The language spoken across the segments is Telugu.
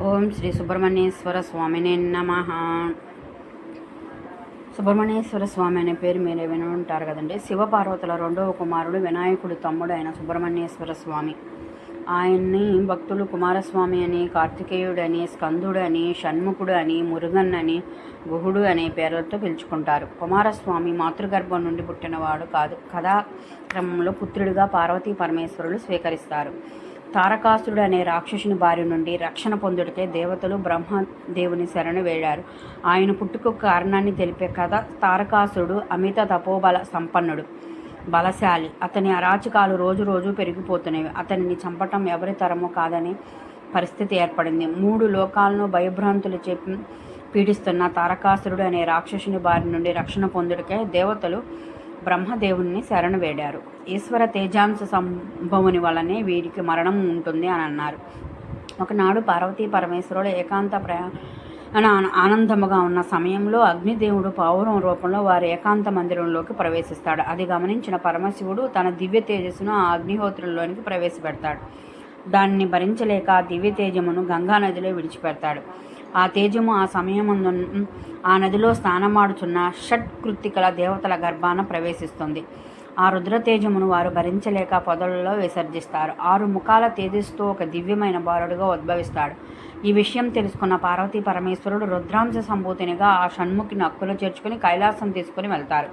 ఓం శ్రీ సుబ్రహ్మణ్యేశ్వర స్వామినే నమ. సుబ్రహ్మణ్యేశ్వర స్వామి అనే పేరు మీరు విని ఉంటారు కదండి. శివపార్వతుల రెండవ కుమారుడు వినాయకుడు తమ్ముడు అయిన సుబ్రహ్మణ్యేశ్వర స్వామి. ఆయన్ని భక్తులు కుమారస్వామి అని కార్తికేయుడు అని స్కందుడు అని షణ్ముఖుడు అని మురుగన్ అని గుహుడు అనే పేర్లతో పిలుచుకుంటారు. కుమారస్వామి మాతృగర్భం నుండి పుట్టినవాడు కాదు. కథాక్రమంలో పుత్రుడిగా పార్వతీ పరమేశ్వరులు స్వీకరిస్తారు. తారకాసురుడు అనే రాక్షసుని బారి నుండి రక్షణ పొందుడికే దేవతలు బ్రహ్మదేవుని శరణు వేడారు ఆయన పుట్టుకు కారణాన్ని తెలిపే కథ తారకాసురుడు అమిత తపోబల సంపన్నుడు. బలశాలి. అతని అరాచకాలు రోజు రోజు పెరిగిపోతున్నవి. అతనిని చంపటం ఎవరి తరమో కాదని పరిస్థితి ఏర్పడింది. మూడు లోకాలను భయభ్రాంతులు చెప్పి పీడిస్తున్న తారకాసురుడు అనే రాక్షసుని బారి నుండి రక్షణ పొందుడికే దేవతలు బ్రహ్మదేవుణ్ణి శరణు వేడారు. ఈశ్వర తేజాంశ సంభవుని వలనే వీరికి మరణం ఉంటుంది అని అన్నారు. ఒకనాడు పార్వతీ పరమేశ్వరుడు ఏకాంత ప్రయా ఆనందముగా ఉన్న సమయంలో అగ్నిదేవుడు పావురం రూపంలో వారి ఏకాంత మందిరంలోకి ప్రవేశిస్తాడు. అది గమనించిన పరమశివుడు తన దివ్య తేజస్సును ఆ అగ్నిహోత్రుల్లోనికి ప్రవేశపెడతాడు. దాన్ని భరించలేక ఆ దివ్య తేజమును గంగా నదిలో విడిచిపెడతాడు. ఆ తేజము ఆ సమయముందు ఆ నదిలో స్నానమాడుచున్న షట్కృత్తికల దేవతల గర్భాన ప్రవేశిస్తుంది. ఆ రుద్రతేజమును వారు భరించలేక పొదలలో విసర్జిస్తారు. ఆరు ముఖాల తేజస్తో ఒక దివ్యమైన బాలుడుగా ఉద్భవిస్తాడు. ఈ విషయం తెలుసుకున్న పార్వతీ పరమేశ్వరుడు రుద్రాంశ సంభూతినిగా ఆ షణ్ముఖిని హక్కులు చేర్చుకుని కైలాసం తీసుకుని వెళ్తారు.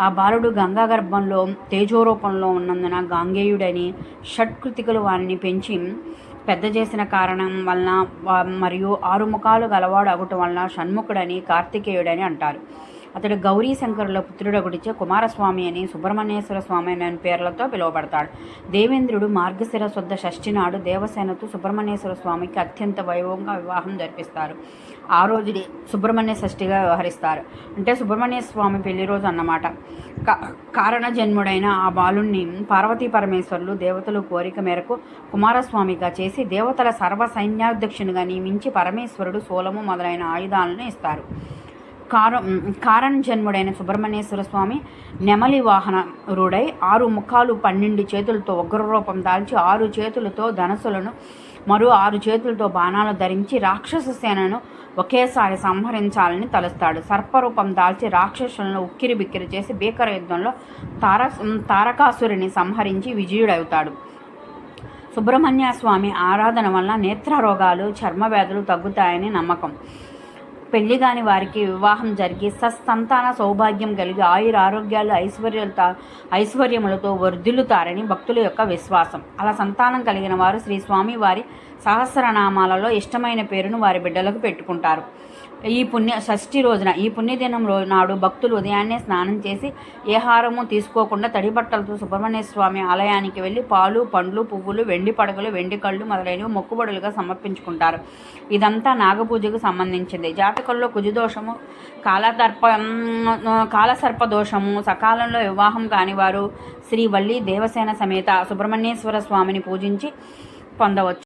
ఆ బాలుడు గంగా గర్భంలో తేజోరూపంలో ఉన్నందున గాంగేయుడని షట్కృతికలు వారిని పెంచి పెద్ద చేసిన కారణం వలన మరియు ఆరు ముఖాలు గలవాడు అగుట వలన షణ్ముఖుడని కార్తికేయుడని అంటారు. అతడు గౌరీ శంకరుల గుడిచే కుమారస్వామి అని సుబ్రహ్మణ్యేశ్వర స్వామి అనే పేర్లతో పిలువబడతాడు. దేవేంద్రుడు మార్గశిర శుద్ధ షష్ఠి నాడు దేవసేనతో సుబ్రహ్మణ్యేశ్వర స్వామికి అత్యంత వైభవంగా వివాహం జరిపిస్తారు. ఆ రోజుని సుబ్రహ్మణ్య షష్ఠిగా వ్యవహరిస్తారు. అంటే సుబ్రహ్మణ్య స్వామి పెళ్ళి రోజు అన్నమాట. కారణ జన్ముడైన ఆ బాలుణ్ణి పార్వతీ పరమేశ్వరులు దేవతలు కోరిక మేరకు కుమారస్వామిగా చేసి దేవతల సర్వ సైన్యాధ్యక్షునిగా నియమించి పరమేశ్వరుడు సోలము మొదలైన ఆయుధాలను ఇస్తారు. కార కారణ జన్ముడైన సుబ్రహ్మణ్యేశ్వర స్వామి నెమలి వాహనరుడై ఆరు ముఖాలు పన్నెండు చేతులతో ఉగ్రరూపం దాల్చి ఆరు చేతులతో ధనసులను మరో ఆరు చేతులతో బాణాలు ధరించి రాక్షస సేనను ఒకేసారి సంహరించాలని తలుస్తాడు. సర్పరూపం దాల్చి రాక్షసులను ఉక్కిరి బిక్కిరి చేసి భీకర యుద్ధంలో తార తారకాసురిని సంహరించి విజయుడవుతాడు. సుబ్రహ్మణ్య స్వామి ఆరాధన వల్ల నేత్ర రోగాలు చర్మ వ్యాధులు తగ్గుతాయని నమ్మకం. పెళ్ళి కాని వారికి వివాహం జరిగి సత్సంతాన సౌభాగ్యం కలిగి ఆయుర ఆరోగ్యాలు ఐశ్వర్యత ఐశ్వర్యములతో వర్ధిల్లుతారని భక్తుల యొక్క విశ్వాసం. అలా సంతానం కలిగిన వారు శ్రీ స్వామి వారి సహస్రనామాలలో ఇష్టమైన పేరును వారి బిడ్డలకు పెట్టుకుంటారు. ఈ పుణ్య షష్ఠి రోజున ఈ పుణ్యదినం రోజు నాడు భక్తులు ఉదయాన్నే స్నానం చేసి ఏ హారము తీసుకోకుండా తడి బట్టలతో సుబ్రహ్మణ్య స్వామి ఆలయానికి వెళ్ళి పాలు పండ్లు పువ్వులు వెండి పడగలు వెండి కళ్ళు మొదలైనవి మొక్కుబడులుగా సమర్పించుకుంటారు. ఇదంతా నాగపూజకు సంబంధించింది. జాతకంలో కుజుదోషము కాలదర్ప కాలసర్ప దోషము సకాలంలో వివాహం కానివారు శ్రీ వల్లి దేవసేన సమేత సుబ్రహ్మణ్యేశ్వర స్వామిని పూజించి పొందవచ్చు.